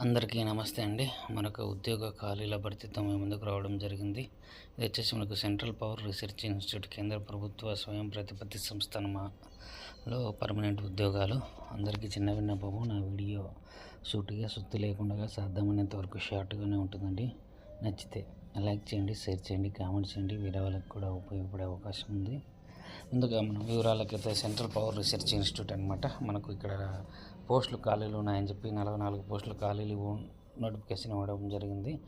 అందరికీ నమస్తే అండి. మనకు ఉద్యోగ ఖాళీల భర్తీతో మేము ముందుకు రావడం జరిగింది. ఇది వచ్చేసి మనకు సెంట్రల్ పవర్ రీసెర్చ్ ఇన్స్టిట్యూట్ కేంద్ర ప్రభుత్వ స్వయం ప్రతిపత్తి సంస్థలో పర్మనెంట్ ఉద్యోగాలు. అందరికీ చిన్న విన్నపము. నా వీడియో సూటిగా సుత్తి లేకుండా సాధ్యమైనంత వరకు షార్ట్గానే ఉంటుందండి. నచ్చితే లైక్ చేయండి షేర్ చేయండి కామెంట్ చేయండి. వేరే వాళ్ళకి కూడా ఉపయోగపడే అవకాశం ఉంది. ముందుగా మనం వివరాలకైతే సెంట్రల్ పవర్ రీసెర్చ్ ఇన్స్టిట్యూట్ అనమాట మనకు ఇక్కడ పోస్టులు ఖాళీలు ఉన్నాయని చెప్పి నలభై నాలుగు పోస్టులు ఖాళీలు నోటిఫికేషన్ ఇవ్వడం జరిగింది.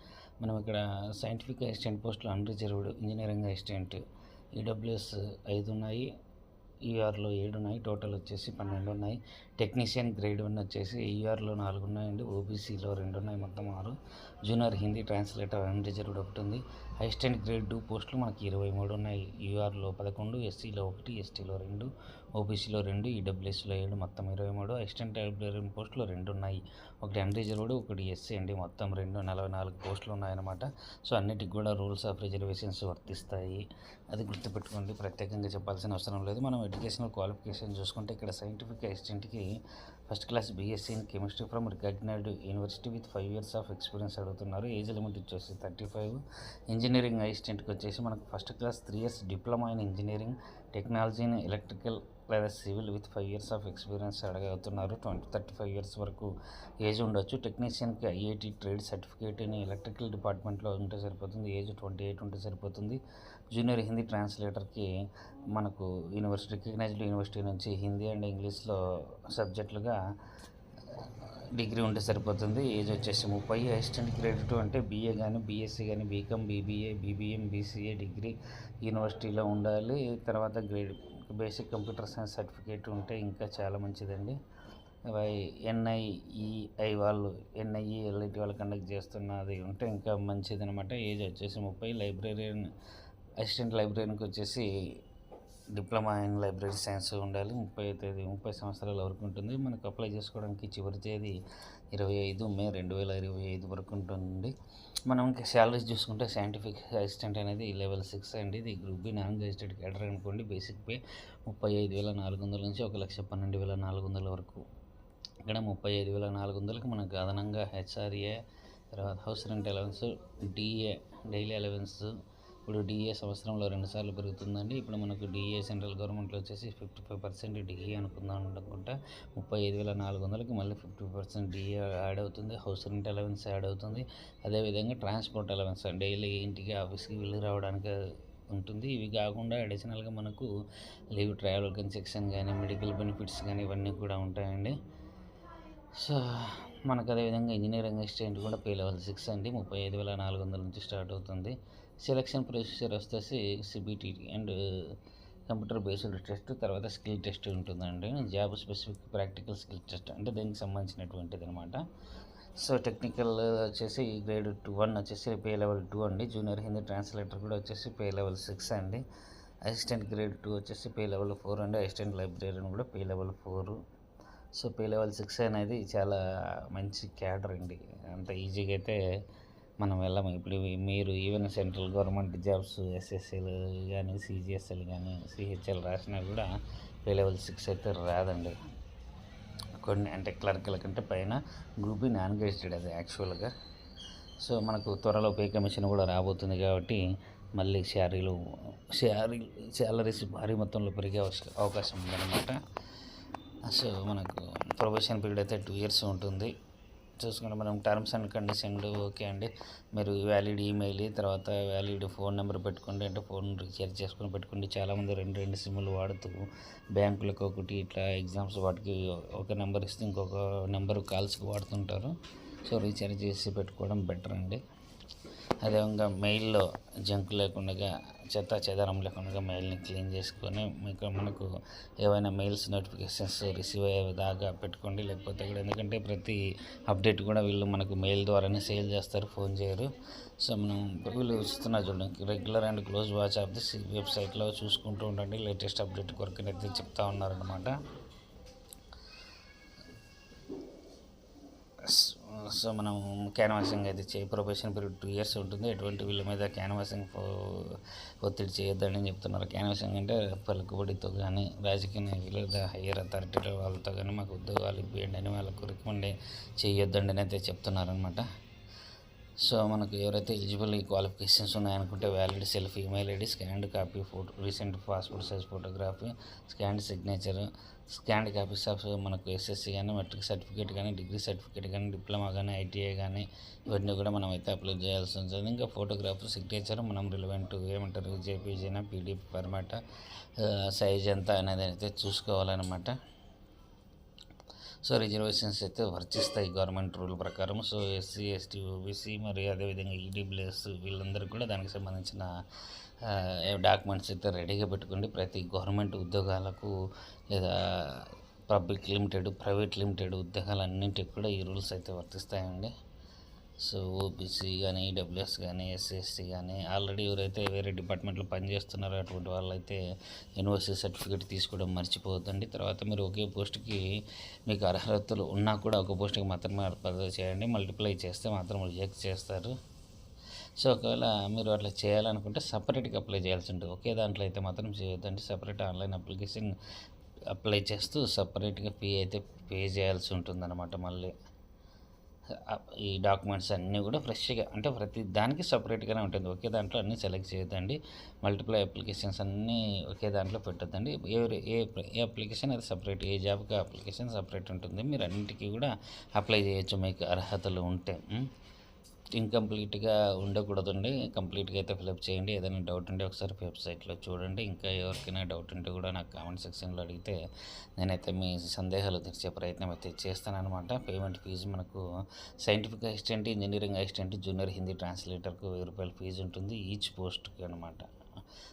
మనం ఇక్కడ సైంటిఫిక్ అసిస్టెంట్ పోస్టులు అన్రిజర్వ్డ్ ఇంజనీరింగ్ అసిస్టెంట్ ఈడబ్ల్యూఎస్ ఐదు ఉన్నాయి. ఈఆర్లో ఏడు ఉన్నాయి. టోటల్ వచ్చేసి పన్నెండు ఉన్నాయి. టెక్నీషియన్ గ్రేడ్ వన్ వచ్చేసి ఈఆర్లో నాలుగు ఉన్నాయండి. ఓబీసీలో రెండు ఉన్నాయి. మొత్తం ఆరు. జూనియర్ హిందీ ట్రాన్స్లేటర్ అన్రిజర్వ్డ్ ఒకటి ఉంది. అసిస్టెంట్ గ్రేడ్ టూ పోస్టులు మనకి ఇరవై మూడు ఉన్నాయి. యూఆర్లో పదకొండు ఎస్సీలో ఒకటి ఎస్టీలో రెండు ఓబీసీలో రెండు ఈడబ్ల్యూఎస్లో ఏడు మొత్తం ఇరవై మూడు. అసిస్టెంట్ లైబ్రరీన్ పోస్టులు రెండు ఉన్నాయి. ఒకటి అన్రిజర్వ్డ్ ఒకటి ఎస్సీ అండి మొత్తం రెండు నలభై నాలుగు పోస్టులు ఉన్నాయన్నమాట. సో అన్నిటికి కూడా రూల్స్ ఆఫ్ రిజర్వేషన్స్ వర్తిస్తాయి. అది గుర్తుపెట్టుకోండి. ప్రత్యేకంగా చెప్పాల్సిన అవసరం లేదు. మనం ఎడ్యుకేషనల్ క్వాలిఫికేషన్ చూసుకుంటే ఇక్కడ scientific అసిస్టెంట్కి first class BSc in chemistry from recognised university with five years of experience అడుగుతున్నారు. ఏజ్ లిమిట్ వచ్చేసి థర్టీ ఫైవ్. ఇంజనీరింగ్ అసిస్టెంట్కి వచ్చేసి మనకు first class three years diploma in engineering technology in electrical లేదా civil with five years of experience అడగవుతున్నారు twenty thirty five years వరకు age ఉండొచ్చు. టెక్నీషియన్కి IIT trade certificate అని ఎలక్ట్రికల్ డిపార్ట్మెంట్లో ఉంటే సరిపోతుంది. ఏజ్ ట్వంటీ ఎయిట్ ఉంటే సరిపోతుంది. జూనియర్ హిందీ ట్రాన్స్లేటర్కి మనకు యూనివర్సిటీ రికగ్నైజ్డ్ యూనివర్సిటీ నుంచి హిందీ అండ్ ఇంగ్లీష్లో సబ్జెక్టులుగా డిగ్రీ ఉంటే సరిపోతుంది. ఏజ్ వచ్చేసి ముప్పై. అసిస్టెంట్ గ్రేడ్ టూ అంటే బీఏ కానీ బీఎస్సీ కానీ BCom BBA BBM BCA degree యూనివర్సిటీలో ఉండాలి. తర్వాత grade basic computer science certificate ఉంటే ఇంకా చాలా మంచిదండి. ఎన్ఐఈఐ వాళ్ళు ఎన్ఐఈ ఎల్ఐటి వాళ్ళు కండక్ట్ చేస్తున్నది ఉంటే ఇంకా మంచిది అనమాట ఏజ్ వచ్చేసి ముప్పై. లైబ్రరీయన్ అసిస్టెంట్ లైబ్రరీకి వచ్చేసి డిప్లొమా ఇన్ లైబ్రరీ సైన్స్ ఉండాలి. ముప్పై తేదీ ముప్పై సంవత్సరాల వరకు ఉంటుంది. మనకు అప్లై చేసుకోవడానికి చివరి తేదీ ఇరవై ఐదు మే రెండు వేల ఇరవై ఐదు వరకు ఉంటుంది. మనం ఇంకా శాలరీస్ చూసుకుంటే సైంటిఫిక్ అసిస్టెంట్ అనేది లెవెల్ సిక్స్ అండి. ఇది group B non gazetted cadre అనుకోండి. బేసిక్ పే ముప్పై ఐదు వేల నాలుగు వందల నుంచి ఒక లక్ష పన్నెండు వేల నాలుగు వందల వరకు. ఇక్కడ ముప్పై ఐదు వేల నాలుగు వందలకి మనకు అదనంగా హెచ్ఆర్ఏ తర్వాత house rent allowance DA daily allowance ఇప్పుడు డిఏ సంవత్సరంలో రెండుసార్లు పెరుగుతుందండి. ఇప్పుడు మనకు డిఏ సెంట్రల్ గవర్నమెంట్లో వచ్చేసి ఫిఫ్టీ ఫైవ్ పర్సెంట్ డిఏ అనుకుందాం అనుకుంటా. ముప్పై ఐదు వేల నాలుగు వందలకి మళ్ళీ ఫిఫ్టీ పర్సెంట్ డిఏ యాడ్ అవుతుంది. హౌస్ రెంట్ అలవెన్స్ యాడ్ అవుతుంది. అదేవిధంగా ట్రాన్స్పోర్ట్ అలవెన్స్ డైలీ ఇంటికి ఆఫీస్కి వెళ్ళి రావడానికి ఉంటుంది. ఇవి కాకుండా అడిషనల్గా మనకు లీవ్ ట్రావెల్ కన్సెక్షన్ కానీ మెడికల్ బెనిఫిట్స్ కానీ ఇవన్నీ కూడా ఉంటాయండి. సో మనకు అదేవిధంగా ఇంజనీరింగ్ అసిస్టెంట్ కూడా పే లెవెల్ సిక్స్ అండి. ముప్పై ఐదు వేల నాలుగు వందల నుంచి స్టార్ట్ అవుతుంది. సెలక్షన్ ప్రొసీజర్ వచ్చేసి సిబిటీటీ అండ్ కంప్యూటర్ బేస్డ్ టెస్ట్ తర్వాత స్కిల్ టెస్ట్ ఉంటుందండి. Job specific practical skill test అంటే దీనికి సంబంధించినటువంటిది అనమాట సో టెక్నికల్ వచ్చేసి గ్రేడ్ టూ వన్ వచ్చేసి పే లెవెల్ టూ అండి. జూనియర్ హిందీ ట్రాన్స్లేటర్ కూడా వచ్చేసి పే లెవెల్ సిక్స్ అండి. అసిస్టెంట్ గ్రేడ్ టూ వచ్చేసి పే లెవెల్ ఫోర్ అండి. అసిస్టెంట్ లైబ్రరీని కూడా pay level four so pay level six అనేది చాలా మంచి క్యాడర్ అండి. అంత ఈజీగా అయితే మనం వెళ్ళము. ఇప్పుడు మీరు even central government jobs SSL కానీ సిజిఎస్ఎల్ కానీ సిహెచ్ఎల్ రాసినా కూడా పే లెవెల్ సిక్స్ అయితే రాదండి. కొన్ని అంటే క్లర్కుల కంటే పైన గ్రూప్ నాన్ గెజిటెడ్ అది యాక్చువల్గా సో మనకు త్వరలో పే కమిషన్ కూడా రాబోతుంది కాబట్టి మళ్ళీ శారీలు శారీ శాలరీస్ భారీ మొత్తంలో పెరిగే అవకాశం ఉందన్నమాట. సో మనకు ప్రొబేషన్ పీరియడ్ అయితే టూ ఇయర్స్ ఉంటుంది. చూసుకుంటే మనం టర్మ్స్ అండ్ కండిషన్ ఓకే అండి. మీరు వ్యాలిడ్ ఈమెయిల్ తర్వాత వ్యాలిడ్ ఫోన్ నెంబర్ పెట్టుకోండి. అంటే ఫోన్ రీఛార్జ్ చేసుకొని పెట్టుకోండి. చాలామంది రెండు రెండు సిమ్లు వాడుతూ బ్యాంకులకు ఒకటి ఇట్లా ఎగ్జామ్స్ వాటికి ఒక నెంబర్ ఇస్తే ఇంకొక నెంబర్ కాల్స్కి వాడుతుంటారు. సో రీఛార్జ్ చేసి పెట్టుకోవడం బెటర్ అండి. అదేవిధంగా మెయిల్లో జంక్ లేకుండా చెత్త చెదారం లేకుండా మెయిల్ని క్లీన్ చేసుకొని మీకు మనకు ఏవైనా మెయిల్స్ నోటిఫికేషన్స్ రిసీవ్ అయ్యే దాకా పెట్టుకోండి. లేకపోతే ఇక్కడ ఎందుకంటే ప్రతి అప్డేట్ కూడా వీళ్ళు మనకు మెయిల్ ద్వారానే సేల్ చేస్తారు ఫోన్ చేయరు. సో మనం వీళ్ళు ఇస్తున్నారు చూడండి regular and close watch of the వెబ్సైట్లో చూసుకుంటూ ఉండండి. లేటెస్ట్ అప్డేట్ కొరకు అయితే చెప్తా ఉన్నారనమాట సో మనం క్యాన్వాసింగ్ అయితే చేయి ప్రొఫెషన్ పీరియడ్ టూ ఇయర్స్ ఉంటుంది. ఎటువంటి వీళ్ళ మీద క్యాన్వాసింగ్ ఒత్తిడి చేయొద్దని చెప్తున్నారు. క్యాన్వాసింగ్ అంటే పలుకుబడితో కానీ రాజకీయ నాయకులు లేదా హయ్యర్ అథారిటీల వాళ్ళతో కానీ మాకు ఉద్యోగాలు ఇప్పియండి అని వాళ్ళకు రికమెండ్ చేయొద్దండి అని అయితే చెప్తున్నారనమాట సో మనకు ఎవరైతే ఎలిజిబుల్ ఈ qualifications ఉన్నాయనుకుంటే valid self email ID scanned copy photo recent passport size photography scanned signature scanned copies of మనకు ఎస్ఎస్సి కానీ మెట్రిక్ సర్టిఫికేట్ కానీ డిగ్రీ సర్టిఫికేట్ కానీ డిప్లొమా కానీ ఐటీఐ కానీ ఇవన్నీ కూడా మనం అయితే అప్లై చేయాల్సి ఉంటుంది. ఇంకా ఫోటోగ్రాఫ్ సిగ్నేచర్ మనం రిలవెంట్ ఏమంటారు? జేపీజీనా పీడిఎఫ్ ఫార్మాట్ సైజ్ ఎంత అనేది అయితే చూసుకోవాలన్నమాట. సో రిజర్వేషన్స్ అయితే వర్తిస్తాయి గవర్నమెంట్ రూల్ ప్రకారం. సో ఎస్సీ ఎస్టీ ఓబీసీ మరియు అదేవిధంగా ఈడబ్ల్యూఎస్ వీళ్ళందరికీ కూడా దానికి సంబంధించిన డాక్యుమెంట్స్ అయితే రెడీగా పెట్టుకోండి. ప్రతి గవర్నమెంట్ ఉద్యోగాలకు లేదా పబ్లిక్ లిమిటెడ్ ప్రైవేట్ లిమిటెడ్ ఉద్యోగాలన్నింటికి కూడా ఈ రూల్స్ అయితే వర్తిస్తాయండి. సో ఓబీసీ కానీ ఈడబ్ల్యూఎస్ కానీ ఎస్సీ కానీ ఆల్రెడీ ఎవరైతే వేరే డిపార్ట్మెంట్లో పనిచేస్తున్నారో అటువంటి వాళ్ళైతే యూనివర్సిటీ సర్టిఫికేట్ తీసుకోవడం మర్చిపోవద్దండి. తర్వాత మీరు ఒకే పోస్ట్కి మీకు అర్హతలు ఉన్నా కూడా ఒక పోస్ట్కి మాత్రమే అప్లై చేయండి. మల్టిప్లై చేస్తే మాత్రం రిజెక్ట్ చేస్తారు. సో ఒకవేళ మీరు అట్లా చేయాలనుకుంటే సపరేట్గా అప్లై చేయాల్సి ఉంటుంది. ఒకే దాంట్లో అయితే మాత్రం చేయొద్దండి. సపరేట్ ఆన్లైన్ అప్లికేషన్ అప్లై చేస్తూ సపరేట్గా ఫీ అయితే పే చేయాల్సి ఉంటుందన్నమాట మళ్ళీ. ఈ డాక్యుమెంట్స్ అన్నీ కూడా ఫ్రెష్గా అంటే ప్రతి దానికి సపరేట్గానే ఉంటుంది. ఒకే దాంట్లో అన్నీ సెలెక్ట్ చేయొద్దండి. మల్టిప్లై అప్లికేషన్స్ అన్నీ ఒకే దాంట్లో పెట్టొద్దండి. ఏ ఏ ఏ అప్లికేషన్ అది సపరేట్ ఏ జాబ్కి అప్లికేషన్ సపరేట్ ఉంటుంది. మీరు అన్నింటికీ కూడా అప్లై చేయొచ్చు మీకు అర్హతలు ఉంటే. ఇన్కంప్లీట్గా ఉండకూడదండి. కంప్లీట్గా అయితే ఫిలప్ చేయండి. ఏదైనా డౌట్ ఉంటే ఒకసారి వెబ్సైట్లో చూడండి. ఇంకా ఎవరికైనా డౌట్ ఉంటే కూడా నాకు కామెంట్ సెక్షన్లో అడిగితే నేనైతే మీ సందేహాలు తీర్చే ప్రయత్నం అయితే చేస్తానమాట పేమెంట్ ఫీజు మనకు scientific assistant engineering assistant junior Hindi ట్రాన్స్లేటర్కు వెయ్యి రూపాయల ఫీజు ఉంటుంది. ఈచ్ పోస్ట్కి అనమాట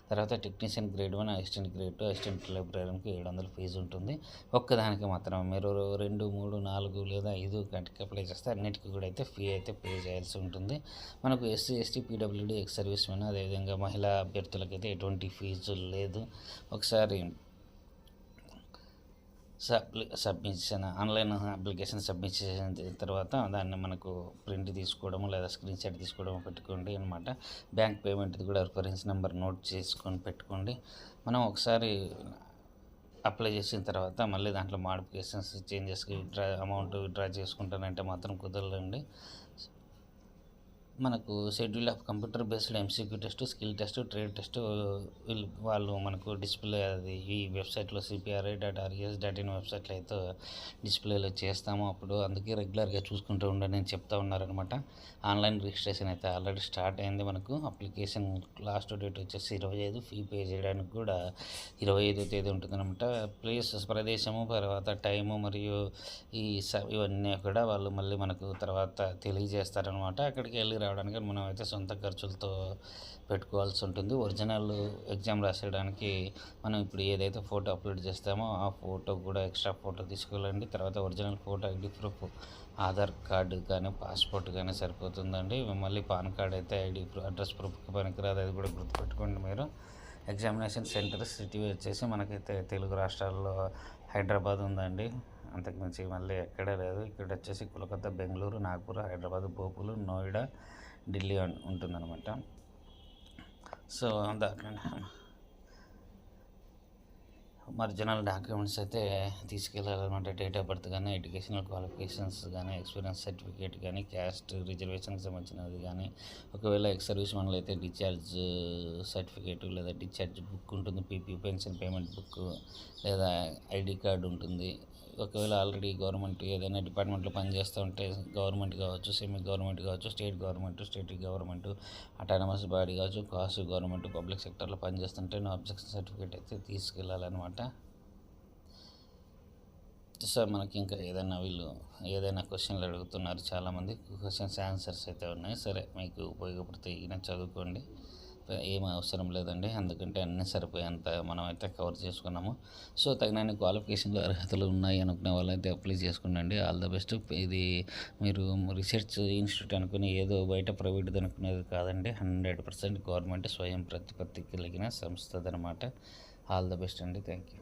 తర్వాత technician grade one assistant grade two assistant లైబ్రరీకి ఏడు వందల ఫీజు ఉంటుంది. ఒక్కదానికి మాత్రం మీరు రెండు మూడు నాలుగు లేదా ఐదు గంటకి అప్లై చేస్తే అన్నిటికీ కూడా అయితే ఫీ అయితే పే చేయాల్సి ఉంటుంది. మనకు SC ST PWD ex servicemen అదేవిధంగా మహిళా అభ్యర్థులకైతే ఎటువంటి ఫీజు లేదు. ఒకసారి సబ్లి సబ్మిషన్ ఆన్లైన్ అప్లికేషన్ సబ్మిట్ చేసిన తర్వాత దాన్ని మనకు ప్రింట్ తీసుకోవడము లేదా స్క్రీన్ షాట్ తీసుకోవడం పెట్టుకోండి అనమాట బ్యాంక్ పేమెంట్ కూడా రిఫరెన్స్ నెంబర్ నోట్ చేసుకొని పెట్టుకోండి. మనం ఒకసారి అప్లై చేసిన తర్వాత మళ్ళీ దాంట్లో మాడిఫికేషన్స్ చేంజెస్కి డ్రా అమౌంట్ డ్రా చేసుకుంటానంటే మాత్రం కుదరదండి. మనకు schedule of computer based MCQ test skill test trade test వాళ్ళు మనకు డిస్ప్లే అది ఈ వెబ్సైట్లో CPRI dot RS dot in వెబ్సైట్లో అయితే డిస్ప్లేలో చేస్తాము అప్పుడు. అందుకే రెగ్యులర్గా చూసుకుంటూ ఉండని నేను చెప్తా ఉన్నారనమాట ఆన్లైన్ రిజిస్ట్రేషన్ అయితే ఆల్రెడీ స్టార్ట్ అయింది మనకు. అప్లికేషన్ లాస్ట్ డేట్ వచ్చేసి ఇరవై ఐదు ఫీ పే చేయడానికి కూడా ఇరవై ఐదో తేదీ ఉంటుందన్నమాట. ప్లేస్ ప్రదేశము తర్వాత టైము మరియు ఈ ఇవన్నీ కూడా వాళ్ళు మళ్ళీ మనకు తర్వాత తెలియజేస్తారనమాట అక్కడికి వెళ్ళి రావడానికి మనం అయితే సొంత ఖర్చులతో పెట్టుకోవాల్సి ఉంటుంది. ఒరిజినల్ ఎగ్జామ్ రాసేయడానికి మనం ఇప్పుడు ఏదైతే ఫోటో అప్లోడ్ చేస్తామో ఆ ఫోటో కూడా ఎక్స్ట్రా ఫోటో తీసుకోవాలండి. తర్వాత original photo ID proof Aadhaar card కానీ పాస్పోర్ట్ కానీ సరిపోతుందండి. మళ్ళీ పాన్ కార్డ్ అయితే ఐడి ప్రూఫ్ అడ్రస్ ప్రూఫ్కి పనికిరాదు. అది కూడా గుర్తుపెట్టుకోండి మీరు. ఎగ్జామినేషన్ సెంటర్ సిటీ వచ్చేసి మనకైతే తెలుగు రాష్ట్రాల్లో హైదరాబాద్ ఉందండి. అంతకుమించి మళ్ళీ ఎక్కడా లేదు. ఇక్కడ వచ్చేసి కోలకత్తా బెంగళూరు నాగ్పూర్ హైదరాబాద్ భోపులు నోయిడా ఢిల్లీ ఉంటుందన్నమాట. సో దాంట్లో ఒరిజినల్ డాక్యుమెంట్స్ అయితే తీసుకెళ్ళాలన్నమాట. డేట్ ఆఫ్ బర్త్ కానీ ఎడ్యుకేషనల్ క్వాలిఫికేషన్స్ కానీ ఎక్స్పీరియన్స్ సర్టిఫికేట్ కానీ క్యాస్ట్ రిజర్వేషన్కి సంబంధించినది కానీ ఒకవేళ ఎక్స్ సర్వీస్ మనలో అయితే డిశ్చార్జ్ సర్టిఫికేట్ లేదా డిశ్చార్జ్ బుక్ ఉంటుంది. పీపీ పెన్షన్ పేమెంట్ బుక్ లేదా ఐడి కార్డు ఉంటుంది. ఒకవేళ ఆల్రెడీ గవర్నమెంట్ ఏదైనా డిపార్ట్మెంట్లో పనిచేస్తూ ఉంటే గవర్నమెంట్ కావచ్చు సెమీ గవర్నమెంట్ కావచ్చు state government state government autonomous body కావచ్చు కాస్ట్ గవర్నమెంట్ పబ్లిక్ సెక్టర్లో పనిచేస్తుంటే నా అబ్జెక్షన్ సర్టిఫికేట్ అయితే తీసుకెళ్ళాలన్నమాట. సార్ మనకి ఇంకా ఏదైనా వీళ్ళు ఏదైనా క్వశ్చన్లు అడుగుతున్నారు చాలామంది క్వశ్చన్స్ ఆన్సర్స్ అయితే ఉన్నాయి. సరే మీకు ఉపయోగపడితే ఈయన చదువుకోండి. ఏం అవసరం లేదండి. ఎందుకంటే అన్నీ సరిపోయేంత మనం అయితే కవర్ చేసుకున్నాము. సో తగినన్ని క్వాలిఫికేషన్లు అర్హతలు ఉన్నాయి అనుకునే వాళ్ళైతే అప్లై చేసుకునండి ఆల్ ద బెస్ట్. ఇది మీరు రీసెర్చ్ ఇన్స్టిట్యూట్ అనుకుని ఏదో బయట ప్రైవేట్ అనుకునేది కాదండి. హండ్రెడ్ పర్సెంట్ గవర్నమెంట్ స్వయం ప్రతిపత్తి కలిగిన సంస్థ అనమాట ఆల్ ద బెస్ట్ అండి. Thank you